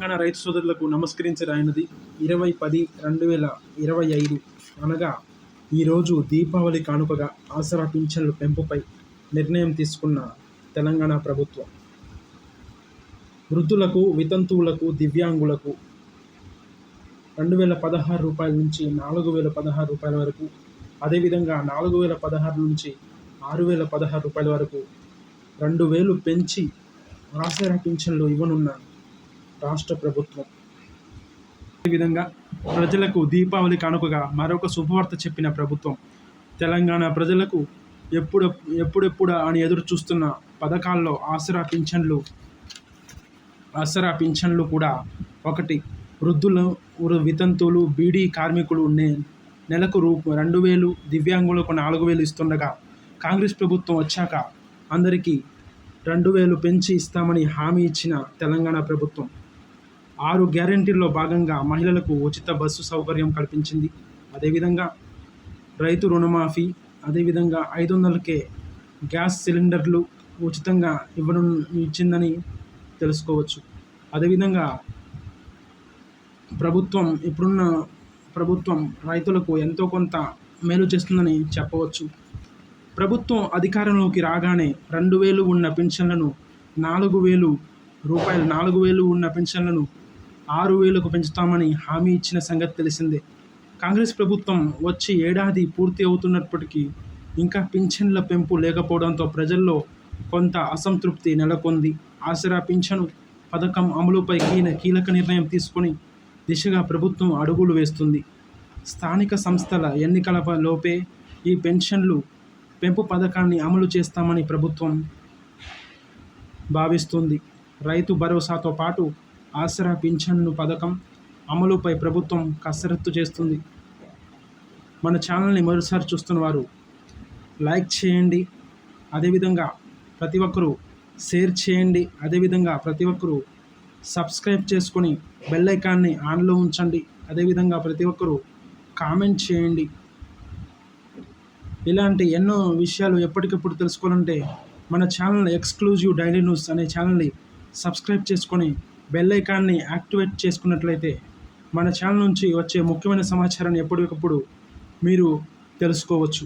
తెలంగాణ రైతు సోదరులకు నమస్కరించరాయినది ఇరవై పది రెండు వేల ఇరవై ఐదు. అనగా ఈరోజు దీపావళి కానుకగా ఆసరా పింఛన్ల పెంపుపై నిర్ణయం తీసుకున్న తెలంగాణ ప్రభుత్వం. వృద్ధులకు వితంతువులకు దివ్యాంగులకు రెండు వేల పదహారు రూపాయల నుంచి నాలుగు వేల పదహారు రూపాయల వరకు అదేవిధంగా నాలుగు వేల పదహారు నుంచి ఆరు వేల పదహారు రూపాయల వరకు రెండు వేలు పెంచి ఆసరా పింఛన్లు ఇవ్వనున్న రాష్ట్ర ప్రభుత్వం. అదేవిధంగా ప్రజలకు దీపావళి కానుకగా మరొక శుభవార్త చెప్పిన ప్రభుత్వం తెలంగాణ ప్రజలకు ఎప్పుడు ఎప్పుడెప్పుడు అని ఎదురు చూస్తున్న పథకాల్లో ఆసరా పింఛన్లు ఆసరా పింఛన్లు కూడా ఒకటి. వృద్ధులు వితంతువులు బీడీ కార్మికులు నే నెలకు రూ రెండు వేలు దివ్యాంగులకు నాలుగు వేలు ఇస్తుండగా కాంగ్రెస్ ప్రభుత్వం వచ్చాక అందరికీ రెండు వేలు పెంచి ఇస్తామని హామీ ఇచ్చిన తెలంగాణ ప్రభుత్వం. ఆరు గ్యారంటీల్లో భాగంగా మహిళలకు ఉచిత బస్సు సౌకర్యం కల్పించింది. అదేవిధంగా రైతు రుణమాఫీ అదేవిధంగా ఐదు వందలకే గ్యాస్ సిలిండర్లు ఉచితంగా ఇవ్వడం ఇచ్చిందని తెలుసుకోవచ్చు. అదేవిధంగా ప్రభుత్వం ఇప్పుడున్న ప్రభుత్వం రైతులకు ఎంతో కొంత మేలు చేస్తుందని చెప్పవచ్చు. ప్రభుత్వం అధికారంలోకి రాగానే రెండు వేలు ఉన్న పెన్షన్లను నాలుగు వేలు రూపాయలు నాలుగు వేలు ఉన్న పెన్షన్లను ఆరు వేలకు పెంచుతామని హామీ ఇచ్చిన సంగతి తెలిసిందే. కాంగ్రెస్ ప్రభుత్వం వచ్చి ఏడాది పూర్తి అవుతున్నప్పటికీ ఇంకా పింఛన్ల పెంపు లేకపోవడంతో ప్రజల్లో కొంత అసంతృప్తి నెలకొంది. ఆసరా పింఛను పథకం అమలుపై కీల కీలక నిర్ణయం తీసుకొని దిశగా ప్రభుత్వం అడుగులు వేస్తుంది. స్థానిక సంస్థల ఎన్నికల లోపే ఈ పెన్షన్లు పెంపు పథకాన్ని అమలు చేస్తామని ప్రభుత్వం భావిస్తుంది. రైతు భరోసాతో పాటు ఆసరా పింఛన్ను పథకం అమలుపై ప్రభుత్వం కసరత్తు చేస్తుంది. మన ఛానల్ని మరోసారి చూస్తున్న వారు లైక్ చేయండి. అదేవిధంగా ప్రతి ఒక్కరూ షేర్ చేయండి. అదేవిధంగా ప్రతి ఒక్కరూ సబ్స్క్రైబ్ చేసుకొని బెల్ ఐకాన్ని ఆన్లో ఉంచండి. అదేవిధంగా ప్రతి ఒక్కరూ కామెంట్ చేయండి. ఇలాంటి ఎన్నో విషయాలు ఎప్పటికప్పుడు తెలుసుకోవాలంటే మన ఛానల్ ఎక్స్క్లూజివ్ డైలీ న్యూస్ అనే ఛానల్ని సబ్స్క్రైబ్ చేసుకొని బెల్ ఐకాన్ని యాక్టివేట్ చేసుకున్నట్లయితే మన ఛానల్ నుంచి వచ్చే ముఖ్యమైన సమాచారాన్ని ఎప్పటికప్పుడు మీరు తెలుసుకోవచ్చు.